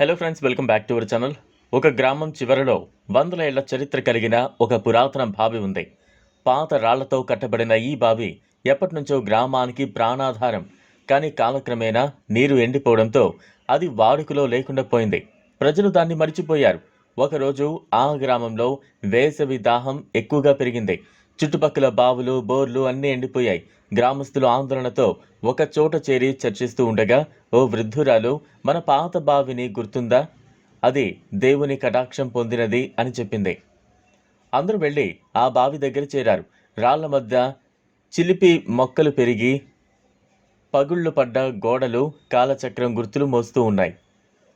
Hello friends welcome back to our channel ఒక గ్రామం చివరలో వందల ఏళ్ళ చరిత్ర కలిగిన ఒక పురాతన బావి ఉంది. పాత రాళ్ళతో కట్టబడిన ఈ బావి ఎప్పటి నుంచో గ్రామానికి ప్రాణాధారం. కానీ కాలక్రమేణా నీరు ఎండిపోవడంతో అది వాడుకలో లేకుండా పోయింది. ప్రజలు దాన్ని మరిచిపోయారు. ఒకరోజు ఆ గ్రామంలో వేసవి దాహం ఎక్కువగా పెరిగింది. చుట్టుపక్కల బావులు బోర్లు అన్నీ ఎండిపోయాయి. గ్రామస్తులు ఆందోళనతో ఒక చోట చేరి చర్చిస్తూ ఉండగా ఓ వృద్ధురాలు మన పాత బావిని గుర్తుందా? అది దేవుని కటాక్షం పొందినది అని చెప్పింది. అందరూ వెళ్ళి ఆ బావి దగ్గర చేరారు. రాళ్ళ మధ్య చిలిపి మొక్కలు పెరిగి పగుళ్ళు పడ్డ గోడలు కాలచక్రం గుర్తులు మోస్తూ ఉన్నాయి.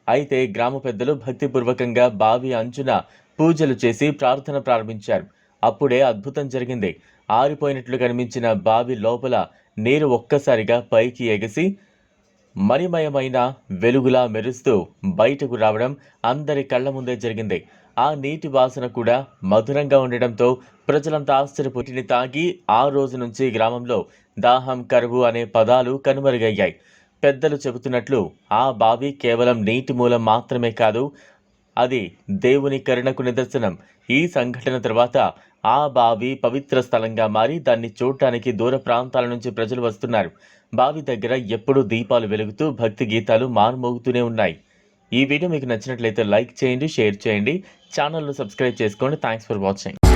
అయితే గ్రామ పెద్దలు భక్తిపూర్వకంగా బావి అంచున పూజలు చేసి ప్రార్థన ప్రారంభించారు. అప్పుడే అద్భుతం జరిగింది. ఆరిపోయినట్లు కనిపించిన బావి లోపల నీరు ఒక్కసారిగా పైకి ఎగసి మణిమయమైన వెలుగులా మెరుస్తూ బయటకు రావడం అందరి కళ్ళ ముందే జరిగింది. ఆ నీటి వాసన కూడా మధురంగా ఉండడంతో ప్రజలంతా ఆశ్చర్యపోటిని తాగి ఆ రోజు నుంచి గ్రామంలో దాహం కరువు అనే పదాలు కనుమరుగయ్యాయి. పెద్దలు చెబుతున్నట్లు ఆ బావి కేవలం నీటి మూలం మాత్రమే కాదు అది దేవుని కరుణకు నిదర్శనం. ఈ సంఘటన తర్వాత ఆ బావి పవిత్ర స్థలంగా మారి దాన్ని చూడటానికి దూర ప్రాంతాల నుంచి ప్రజలు వస్తున్నారు. బావి దగ్గర ఎప్పుడూ దీపాలు వెలుగుతూ భక్తి గీతాలు మారుమోగుతూనే ఉన్నాయి. ఈ వీడియో మీకు నచ్చినట్లయితే లైక్ చేయండి షేర్ చేయండి. ఛానల్ను సబ్స్క్రైబ్ చేసుకోండి. Thanks for watching